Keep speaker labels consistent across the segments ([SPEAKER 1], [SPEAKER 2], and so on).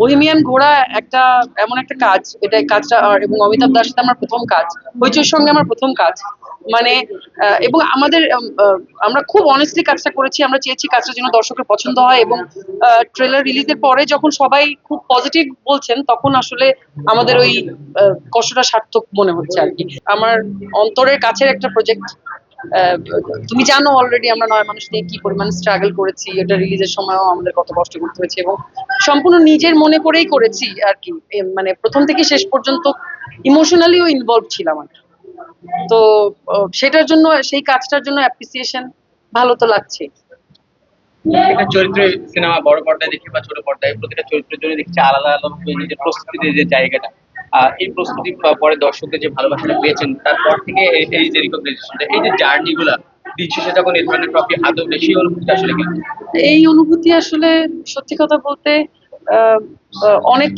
[SPEAKER 1] Bohemian ঘোড়া একটা এমন একটা কাজ, এটা কাজটা এবং অমিতাভ দাস আমার প্রথম কাজ হইচইর সঙ্গে আমার প্রথম কাজ। মানে এবং আমাদের আমরা খুব অনেস্টলি কাজটা করেছি, আমরা চেয়েছি কাজটা যেন দর্শকের পছন্দ হয়, এবং ট্রেলার রিলিজের পরে যখন সবাই খুব পজিটিভ বলছেন, তখন আসলে আমাদের ওই কষ্টটা সার্থক মনে হচ্ছে আর কি। আমার অন্তরের কাছের একটা প্রজেক্ট তুমি জানো অলরেডি আমরা নয় মানুষ নিয়ে কি পরিমাণ স্ট্রাগল করেছি, এটা রিলিজের সময়ও আমাদের কত কষ্ট করতে হয়েছে এবং সম্পূর্ণ নিজের মনে করেই করেছি আর কি। মানে প্রথম থেকে শেষ পর্যন্ত ইমোশনালিও ইনভলভ ছিলাম আর তো সেটার জন্য, সেই কাজটার জন্য অ্যাপ্রিসিয়েশন ভালো তো লাগছে।
[SPEAKER 2] একটা চরিত্রের সিনেমা বড় পর্দায় দেখি বা ছোট পর্দায় প্রতিটা চরিত্রের জন্য দেখছি আলাদা আলাদা নিজের যে জায়গাটা। এই প্রস্তুতি পরে দর্শকদের যে ভালোবাসাটা পেয়েছেন, তারপর থেকে এই- যে রিকগনাইজেশনটা এই যে জার্নি গুলা দিন অনুভূতি আসলে
[SPEAKER 1] এই অনুভূতি আসলে সত্যি কথা বলতে অনেক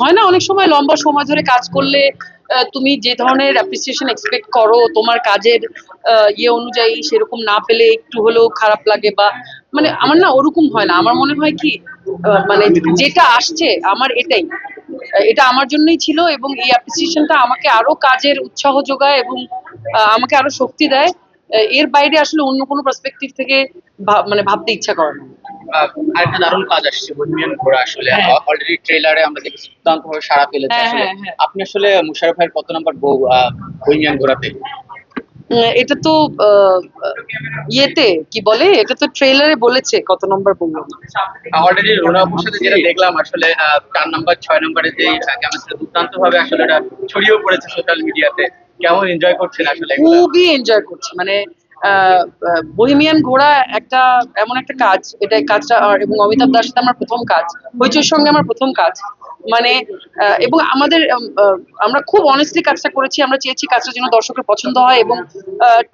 [SPEAKER 1] হয় না, অনেক সময় লম্বা সময় ধরে কাজ করলে তুমি যে ধরনের অ্যাপ্রিসিয়েশন এক্সপেক্ট করো, তোমার কাজের ইয়ে অনুযায়ী সেরকম না পেলে একটু হলেও খারাপ লাগে বা মানে আমার না ওরকম হয় না। আমার মনে হয় কি মানে যেটা আসছে আমার এটাই। এটা আমার জন্যই ছিল এবং এই অ্যাপ্রিসিয়েশনটা আমাকে আরও কাজের উৎসাহ যোগায় এবং আমাকে আরও শক্তি দেয়। এর বাইরে আসলে অন্য কোনো পার্সপেক্টিভ থেকে মানে ভাবতে ইচ্ছা করে না।
[SPEAKER 2] আরেকটা দারুণ কাজ আসছে বহিমিয়ান ঘোড়া আসলে।
[SPEAKER 1] হ্যাঁ।
[SPEAKER 2] অলরেডি ট্রেলারে আমরা দেখেছি দুর্দান্ত ভাবে সাড়া ফেলেছে
[SPEAKER 1] হ্যাঁ,
[SPEAKER 2] আসলে।
[SPEAKER 1] হ্যাঁ, হ্যাঁ।
[SPEAKER 2] আপনি আসলে মুশারফ ভাইয়ের কত নম্বর বউ বহিমিয়ান ঘোড়াতে
[SPEAKER 1] উম, এটা তো ইয়েতে কি বলে? এটা তো ট্রেলারে বলেছে কত নম্বর বলল।
[SPEAKER 2] অলরেডি রোনা সাথে যেটা দেখলাম আসলে চার নম্বর ছয় নম্বরে যে কেমিস্ট্রি দুর্দান্ত ভাবে আসলে এটা ছড়িয়েও পড়েছে সোশ্যাল মিডিয়াতে কেমন এনজয় করছেন আসলে
[SPEAKER 1] খুবই এনজয় করছি মানে বহিমিয়ান ঘোড়া একটা এমন একটা কাজ এটা কাজটা এবং অমিতাভ দাস সাথে আমার প্রথম কাজ হইচইর সঙ্গে আমার প্রথম কাজ মানে এবং আমাদের আমরা খুব অনেস্টলি কাজটা করেছি, আমরা চেয়েছি কাজটা যেন দর্শকের পছন্দ হয়, এবং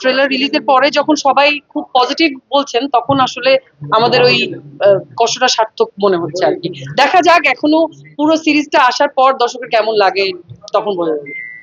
[SPEAKER 1] ট্রেলার রিলিজের পরে যখন সবাই খুব পজিটিভ বলছেন, তখন আসলে আমাদের ওই কষ্টটা সার্থক মনে হচ্ছে আর কি। দেখা যাক, এখনও পুরো সিরিজটা আসার পর দর্শকের কেমন লাগে, তখন বোঝা যাবে